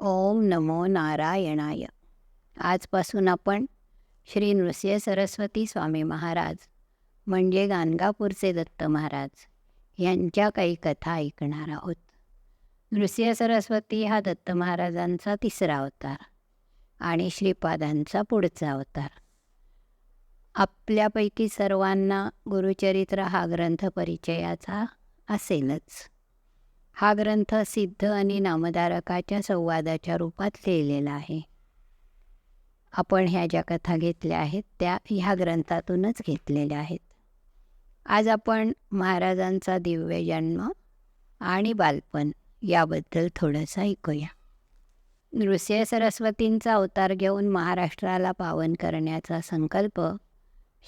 ओम नमो नारायणाय. आजपासून आपण श्री नृसिंह सरस्वती स्वामी महाराज म्हणजे गाणगापूरचे दत्त महाराज यांच्या काही कथा ऐकणार आहोत. नृसिंह सरस्वती हा दत्त महाराजांचा तिसरा अवतार आणि श्रीपादांचा पुढचा अवतार. आपल्यापैकी सर्वांना गुरुचरित्र हा ग्रंथ परिचयाचा असेलच. हा ग्रंथ सिद्ध आणि नामधारकाच्या संवादाच्या रूपात लिहिलेला आहे. आपण ह्या ज्या कथा घेतल्या आहेत त्या ह्या ग्रंथातूनच घेतलेल्या आहेत. आज आपण महाराजांचा दिव्य जन्म आणि बालपण याबद्दल थोडंसं ऐकूया. नृसिंह सरस्वतींचा अवतार घेऊन महाराष्ट्राला पावन करण्याचा संकल्प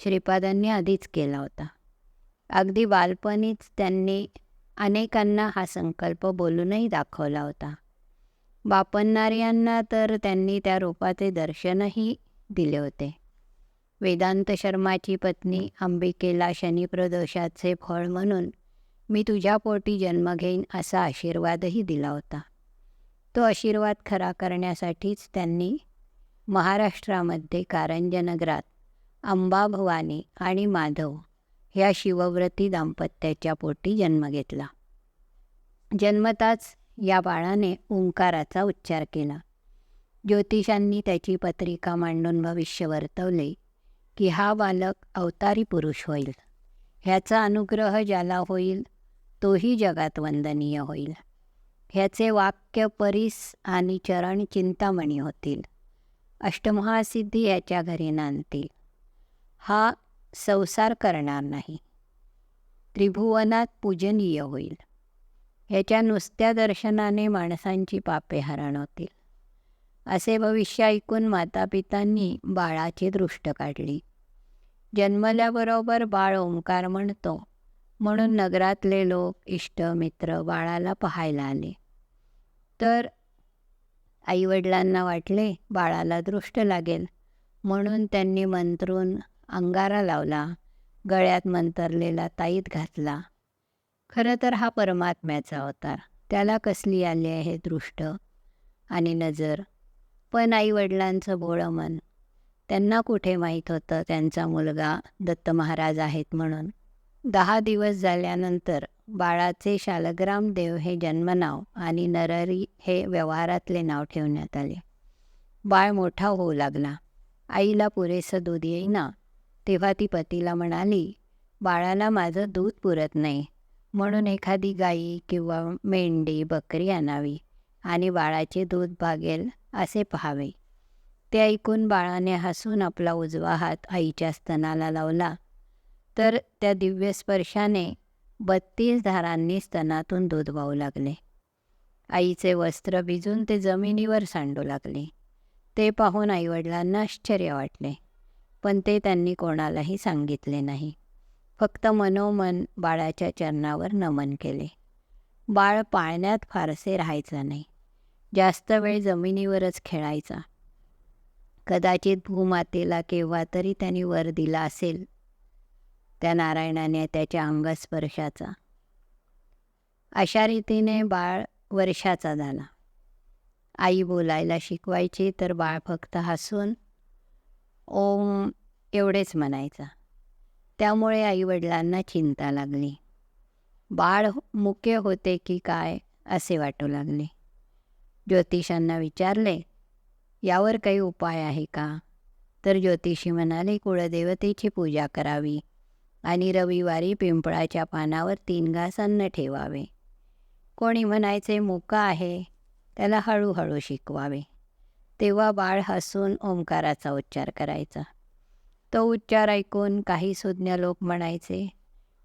श्रीपादांनी आधीच केला होता. अगदी बालपणीच त्यांनी अनेकांना हा संकल्प बोलूनही दाखवला होता. बापन्नार्यांना तर त्यांनी त्या रूपाचे दर्शनही दिले होते. वेदांत शर्माची पत्नी अंबिकेला शनिप्रदोषाचे फळ म्हणून मी तुझ्या पोटी जन्म घेईन असा आशीर्वादही दिला होता. तो आशीर्वाद खरा करण्यासाठीच त्यांनी महाराष्ट्रामध्ये कारंजनगरात अंबाभवानी आणि माधव ह्या शिवव्रती दाम्पत्याच्या पोटी जन्म घेतला. जन्मताच या बाळाने ओंकाराचा उच्चार केला. ज्योतिषांनी त्याची पत्रिका मांडून भविष्य वर्तवले की हा बालक अवतारी पुरुष होईल. ह्याचा अनुग्रह ज्याला होईल तोही जगात वंदनीय होईल. ह्याचे वाक्य परीस आणि चरण चिंतामणी होतील. अष्टमहासिद्धी याच्या घरी नांदतील. हा संसार करणार नाही. त्रिभुवनात पूजनीय होईल. ह्याच्या नुसत्या दर्शनाने माणसांची पापे हरण होतील. असे भविष्य ऐकून मातापितांनी बाळाची दृष्ट काढली. जन्मल्याबरोबर बाळ ओंकार म्हणतो म्हणून नगरातले लोक इष्ट मित्र बाळाला पाहायला आले. तर आईवडिलांना वाटले बाळाला दृष्ट लागेल म्हणून त्यांनी मंत्रून अंगारा लावला गळ्यात मंतरलेला ताईत घातला. खरं तर हा परमात्म्याचा अवतार त्याला कसली आली आहे दृष्ट आणि नजर? पण आईवडिलांचं भोळं मन. त्यांना कुठे माहीत होतं त्यांचा मुलगा दत्त महाराज आहेत म्हणून? दहा दिवस झाल्यानंतर बाळाचे शालग्राम देव हे जन्मनाव आणि नररी हे व्यवहारातले नाव ठेवण्यात आले. बाळ मोठा होऊ लागला. आईला पुरेसं दूध येईना. तेव्हा ती पतीला म्हणाली बाळाला माझं दूध पुरत नाही म्हणून एखादी गाई किंवा मेंढी बकरी आणावी आणि बाळाचे दूध भागेल असे पहावे. ते ऐकून बाळाने हसून आपला उजवा हात आईच्या स्तनाला लावला. तर त्या दिव्य स्पर्शाने बत्तीस धारांनी स्तनातून दूध वाहू लागले. आईचे वस्त्र भिजून ते जमिनीवर सांडू लागले. ते पाहून आईवडिलांना आश्चर्य वाटले. पण ते त्यांनी कोणालाही सांगितले नाही. फक्त मनोमन बाळाच्या चरणावर नमन केले. बाळ पाळण्यात फारसे राहायचं नाही. जास्त वेळ जमिनीवरच खेळायचा. कदाचित भूमातेला केव्हा तरी त्यांनी वर दिला असेल. त्या नारायणाने त्याच्या अंगस्पर्शाचा. अशा रीतीने बाळ वर्षाचा झाला. आई बोलायला शिकवायची तर बाळ फक्त हसून ओम एवढेच म्हणायचा. त्यामुळे आईवडिलांना चिंता लागली. बाळ हो, मुके होते की काय असे वाटू लागले. ज्योतिषांना विचारले यावर काही उपाय आहे का? तर ज्योतिषी म्हणाले कुळदेवतेची पूजा करावी आणि रविवारी पिंपळाच्या पानावर तीन घास अन्न ठेवावे. कोणी म्हणायचे मुका आहे त्याला हळूहळू शिकवावे. तेव्हा बाळ हसून ओंकाराचा उच्चार करायचा. तो उच्चार ऐकून काही सुज्ञ लोक म्हणायचे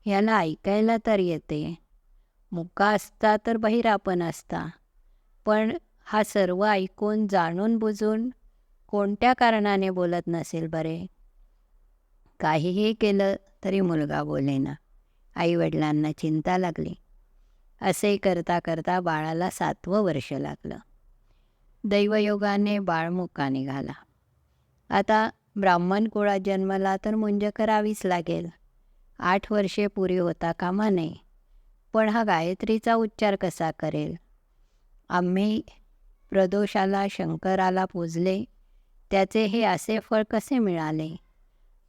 ह्याला ऐकायला तर येते. मुका असता तर बहिरापण असता. पण हा सर्व ऐकून जाणून बुजून कोणत्या कारणाने बोलत नसेल बरे? काहीही केलं तरी मुलगा बोलेना. आईवडिलांना चिंता लागली. असे करता करता बाळाला सातवं वर्ष लागलं. दैवयोगाने बाळमुका निघाला. आता ब्राह्मण कुळात जन्मला तर मुंज करावीच लागेल. आठ वर्षे पुरी होता कामा नये. पण हा गायत्रीचा उच्चार कसा करेल? आम्ही प्रदोषाला शंकराला पूजले. त्याचे हे असे फळ कसे मिळाले?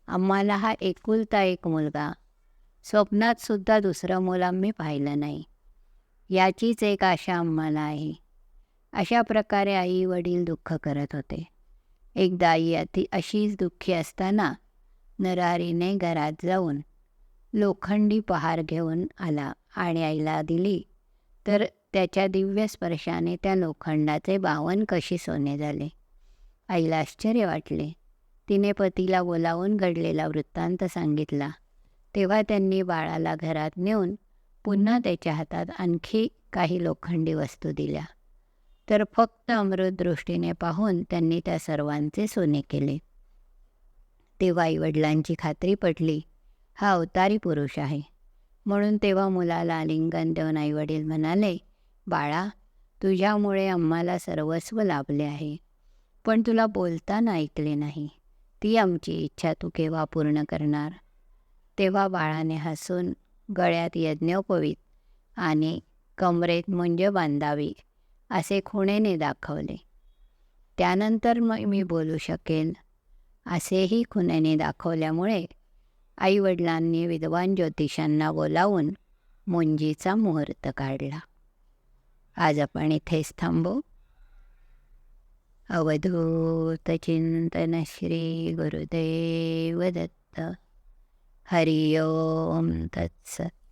आम्हाला हा एकुलता एक मुलगा. स्वप्नातसुद्धा दुसरं मुल आम्ही पाहिलं नाही. याचीच एक आशा आम्हाला आहे. अशा प्रकारे आई वडील दुःख करत होते. एकदा आई अति अशीच दुःखी असताना नरारीने घरात जाऊन लोखंडी पहार घेऊन आला आणि आईला दिली. तर त्याच्या दिव्य स्पर्शाने त्या लोखंडाचे बावन कशी सोने झाले. आईला आश्चर्य वाटले. तिने पतीला बोलावून घडलेला वृत्तांत सांगितला. तेव्हा त्यांनी बाळाला घरात नेऊन पुन्हा त्याच्या हातात आणखी काही लोखंडी वस्तू दिल्या. तर फक्त अमृत दृष्टीने पाहून त्यांनी त्या सर्वांचे सोने केले. तेव्हा आईवडिलांची खात्री पटली हा अवतारी पुरुष आहे. म्हणून तेव्हा मुलाला आलिंगन देऊन आईवडील म्हणाले बाळा तुझ्यामुळे आम्हाला सर्वस्व लाभले आहे. पण तुला बोलताना ऐकले नाही. ती आमची इच्छा तू केव्हा पूर्ण करणार? तेव्हा बाळाने हसून गळ्यात यज्ञोपवीत आणि कमरेत मुंज बांधावी असे खुणेने दाखवले. त्यानंतर मग मी बोलू शकेल असेही खुणेने दाखवल्यामुळे आईवडिलांनी विद्वान ज्योतिषांना बोलावून मुंजीचा मुहूर्त काढला. आज आपण इथेच थांबू. अवधूत चिंतन श्री गुरुदेव दत्त. हरिओम तत्सत